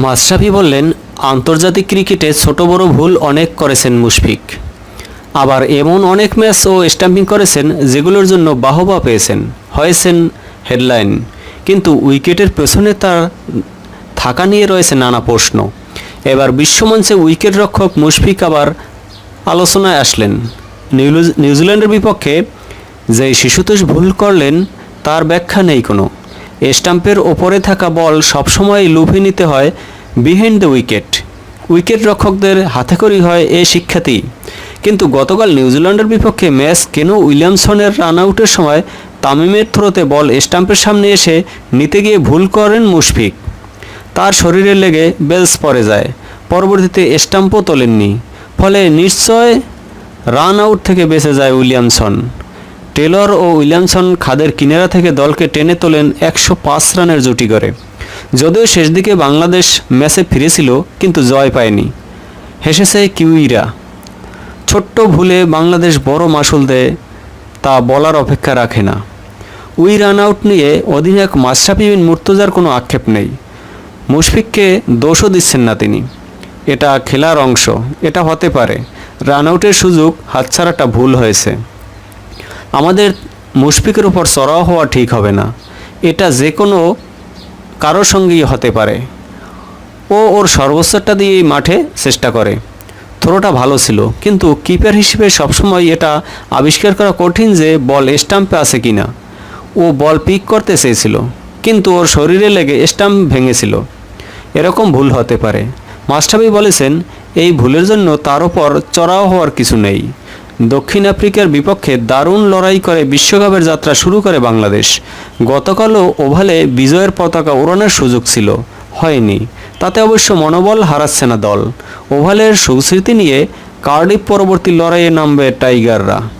মাশরাফি বললেন, আন্তর্জাতিক ক্রিকেটে ছোট বড় ভুল অনেক করেছেন মুশফিক। আবার এমন অনেক ম্যাচ ও স্ট্যাম্পিং করেছেন যেগুলোর জন্য বাহবা পেয়েছেন। হয়েছেন হেডলাইন। কিন্তু উইকেটের পেছনে তার থাকা নিয়ে রয়েছে নানা প্রশ্ন। এবার বিশ্বমঞ্চে উইকেট রক্ষক মুশফিক আবার আলোচনায় আসলেন। নিউজ- নিউজিল্যান্ডের বিপক্ষে যে শিশুতোষ ভুল করলেন, তার ব্যাখ্যা নেই কোনো। স্টাম্পের ওপরে থাকা বল সবসময় লুভে নিতে হয় বিহাইন্ড দ্য উইকেট। উইকেট রক্ষকদের হাতেখড়ি হয় এ শিক্ষাতি কিন্তু গতকাল নিউজিল্যান্ডের বিপক্ষে ম্যাচ কেন উইলিয়ামসনের রান আউটের সময় তামিমের থ্রোতে বল স্টাম্পের সামনে এসে নিতে গিয়ে ভুল করেন মুশফিক। তার শরীরে লেগে বেলস পড়ে যায়। পরবর্তীতে স্টাম্পও তোলেননি। ফলে নিশ্চয় রান আউট থেকে বেঁচে যায় উইলিয়ামসন। টেলর ও উইলিয়ামসন খাদের কিনারা থেকে দলকে টেনে তোলেন একশো পাঁচ রানের জুটি করে যদিও শেষ দিকে বাংলাদেশ ম্যাচে ফিরেছিল, কিন্তু জয় পায়নি। হেসেছে কিউইরা। ছোট্ট ভুলে বাংলাদেশ বড় মাসুল দেয়, তা বলার অপেক্ষা রাখে না। উই রান আউট নিয়ে অধিনায়ক মাশরাফি বিন মুর্তজার কোনো আক্ষেপ নেই। মুশফিককে দোষও দিচ্ছেন না তিনি। এটা খেলার অংশ, এটা হতে পারে। রান আউটের সুযোগ হাতছাড়াটা ভুল হয়েছে। আমাদের মুশফিকের উপর চড়াও হওয়া ঠিক হবে না। এটা যে কোনো কারোর সঙ্গেই হতে পারে। ও ওর সর্বোচ্চটা দিয়েই মাঠে চেষ্টা করে। থ্রোটা ভালো ছিল, কিন্তু কিপার হিসেবে সবসময় এটা আবিষ্কার করা কঠিন যে বল স্টাম্পে আছে কিনা। ও বল পিক করতে চেয়েছিল, কিন্তু ওর শরীরে লেগে স্টাম্প ভেঙেছিল। এরকম ভুল হতে পারে। মাস্টাবি বলেছেন, এই ভুলের জন্য তার ওপর চড়াও হওয়ার কিছু নেই। দক্ষিণ আফ্রিকার বিপক্ষে দারুণ লড়াই করে বিশ্বকাপের যাত্রা শুরু করে বাংলাদেশ। গতকালও ওভালে বিজয়ের পতাকা ওড়ানোর সুযোগ ছিল, হয়নি। তাতে অবশ্য মনোবল হারাচ্ছে না দল। ওভালের সুস্মৃতি নিয়ে কার্ডিফ পরবর্তী লড়াইয়ে নামবে টাইগাররা।